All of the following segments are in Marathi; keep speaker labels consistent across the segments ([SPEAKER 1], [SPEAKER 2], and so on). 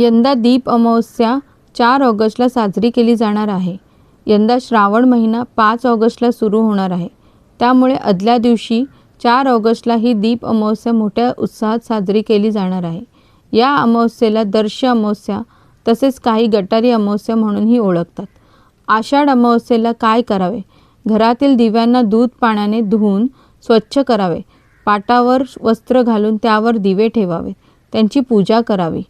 [SPEAKER 1] यंदा दीप अमावस्या चार ऑगस्टला साजरी केली जाणार आहे. यंदा श्रावण महिना पाच ऑगस्टला सुरू होणार आहे. त्यामुळे आदल्या दिवशी चार ऑगस्टला ही दीप अमावस्या मोठ्या उत्साहात साजरी केली जाणार आहे. या अमावस्येला दर्श अमावस्या तसेच काही गटारी अमावस्या म्हणूनही ओळखतात. आषाढ अमावस्येला काय करावे? घरातील दिव्यांना दूध पाण्याने धुवून स्वच्छ करावे. पाटावर वस्त्र घालून त्यावर दिवे ठेवावे. त्यांची पूजा करावी.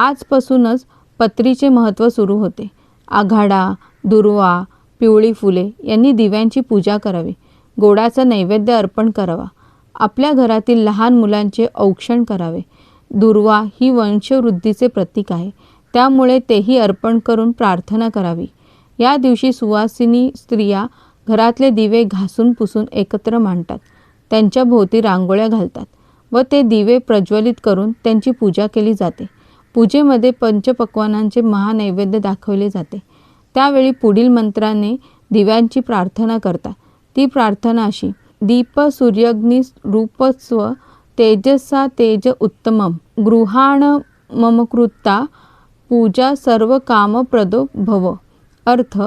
[SPEAKER 1] आजपासूनच पत्रीचे महत्त्व सुरू होते. आघाडा दुर्वा पिवळी फुले यांनी दिव्यांची पूजा करावी. गोडाचा नैवेद्य अर्पण करावा. आपल्या घरातील लहान मुलांचे औक्षण करावे. दुर्वा ही वंशवृद्धीचे प्रतीक आहे. त्यामुळे तेही अर्पण करून प्रार्थना करावी. या दिवशी सुवासिनी स्त्रिया घरातले दिवे घासून पुसून एकत्र मांडतात. त्यांच्या भोवती रांगोळ्या घालतात व ते दिवे प्रज्वलित करून त्यांची पूजा केली जाते. पूजेमध्ये पंचपक्वानांचे महानैवेद्य दाखवले जाते. त्यावेळी पुढील मंत्राने दिव्यांची प्रार्थना करतात. ती प्रार्थना अशी दीप सूर्यग्नी रूपस्व तेजसा तेज उत्तमम गृहाण ममकृता पूजा सर्व कामप्रदो भव. अर्थ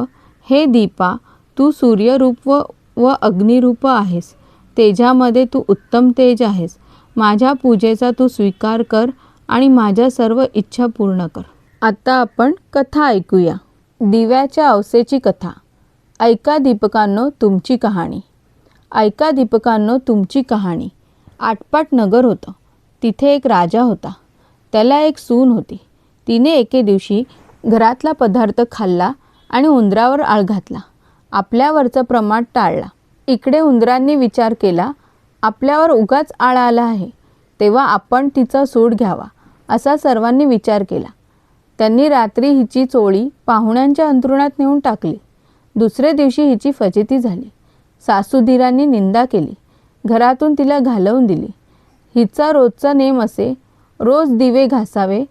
[SPEAKER 1] हे दीपा तू सूर्यरूप व व अग्निरूप आहेस. तेजामध्ये तू उत्तम तेज आहेस. माझ्या पूजेचा तू स्वीकार कर आणि माझ्या सर्व इच्छा पूर्ण कर. आता आपण कथा ऐकूया. दिव्याच्या अवसेची कथा. ऐका दीपकांनो तुमची कहाणी. ऐका दीपकांनो तुमची कहाणी. आटपाट नगर होतं. तिथे एक राजा होता. त्याला एक सून होती. तिने एके दिवशी घरातला पदार्थ खाल्ला आणि उंदरावर आळ घातला. आपल्यावरचं प्रमाण टाळला. इकडे उंदरांनी विचार केला आपल्यावर उगाच आळ आला आहे. तेव्हा आपण तिचा सूड घ्यावा असा सर्वांनी विचार केला. त्यांनी रात्री हिची चोळी पाहुण्यांच्या अंथरुणात नेऊन टाकली. दुसरे दिवशी हिची फजिती झाली. सासूधीरांनी निंदा केली. घरातून तिला घालवून दिली. हिचा रोजचा नेम असे रोज दिवे घासावे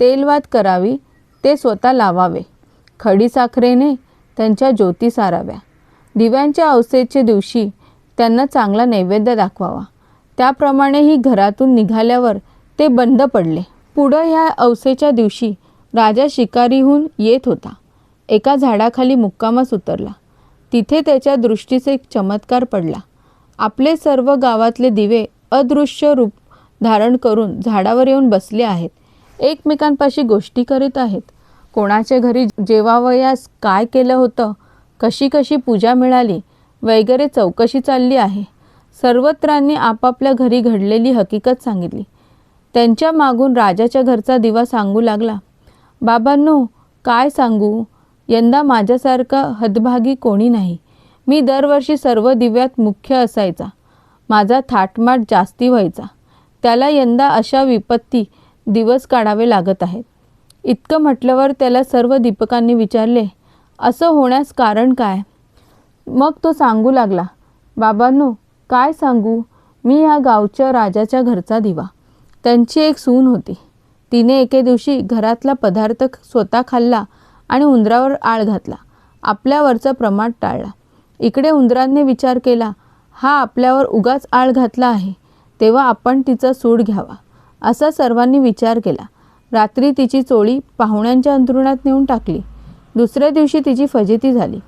[SPEAKER 1] तेलवात करावी ते स्वतः लावावे. खडीसाखरेने त्यांच्या ज्योती साराव्या. दिव्यांच्या अवसेच्या दिवशी त्यांना चांगला नैवेद्य दाखवावा. त्याप्रमाणेही घरातून निघाल्यावर ते बंद पडले. पुढं ह्या अवसेच्या दिवशी राजा शिकारीहून येत होता. एका झाडाखाली मुक्कामास उतरला. तिथे त्याच्या दृष्टीस एक चमत्कार पडला. आपले सर्व गावातले दिवे अदृश्य रूप धारण करून झाडावर येऊन बसले आहेत. एकमेकांपाशी गोष्टी करीत आहेत. कोणाच्या घरी जेवावयास काय केलं होतं? कशी कशी पूजा मिळाली? वगैरे चौकशी चालली आहे. सर्वत्रांनी आपापल्या घरी घडलेली हकीकत सांगितली. त्यांच्या मागून राजाच्या घरचा दिवा सांगू लागला. बाबांनो काय सांगू? यंदा माझ्यासारखा हदभागी कोणी नाही. मी दरवर्षी सर्व दिव्यात मुख्य असायचा. माझा थाटमाट जास्ती व्हायचा. त्याला यंदा अशा विपत्ती दिवस काढावे लागत आहेत. इतकं म्हटल्यावर त्याला सर्व दीपकांनी विचारले असं होण्यास कारण काय? मग तो सांगू लागला बाबांनो काय सांगू? मी या गावच्या राजाच्या घरचा दिवा. त्यांची एक सून होती. तिने एके दिवशी घरातला पदार्थ स्वतः खाल्ला आणि उंदरावर आळ घातला. आपल्यावरचं प्रमाण टाळला. इकडे उंदरांनी विचार केला हा आपल्यावर उगाच आळ घातला आहे. तेव्हा आपण तिचा सूड घ्यावा. असा सर्वांनी विचार केला. रात्री तिची चोळी पाहुण्यांच्या अंतरुणात नेऊन टाकली. दुसऱ्या दिवशी तिची फजिती झाली.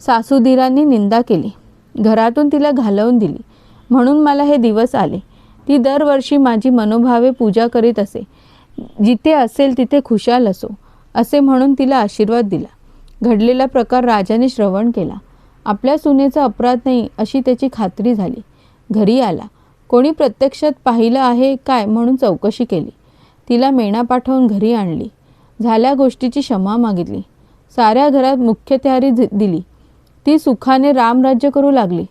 [SPEAKER 1] सासूधीरांनी निंदा केली. घरातून तिला घालवून दिली. म्हणून मला हे दिवस आले. ती दरवर्षी माझी मनोभावे पूजा करीत असे. जिथे असेल तिथे खुशाल असो असे म्हणून तिला आशीर्वाद दिला. घडलेला प्रकार राजाने श्रवण केला. आपल्या सुनेचा अपराध नाही अशी त्याची खात्री झाली. घरी आला. कोणी प्रत्यक्षात पाहिलं आहे काय म्हणून चौकशी केली. तिला मेणा पाठवून घरी आणली. झाल्या गोष्टीची क्षमा मागितली. साऱ्या घरात मुख्य तयारी दिली. ती सुखाने रामराज्य करू लागली.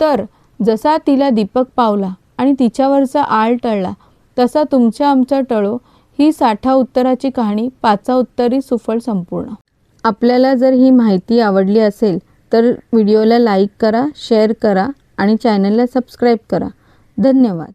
[SPEAKER 1] तर जसा तिला दीपक पावला आणि तिच्यावरचा आळ टळला तसा तुमच्या आमचा टळो ही साठा उत्तराची कहाणी पाचा उत्तरी सुफळ संपूर्ण. आपल्याला जर ही माहिती आवडली असेल तर व्हिडिओला लाईक करा शेअर करा आणि चॅनलला सबस्क्राईब करा. धन्यवाद.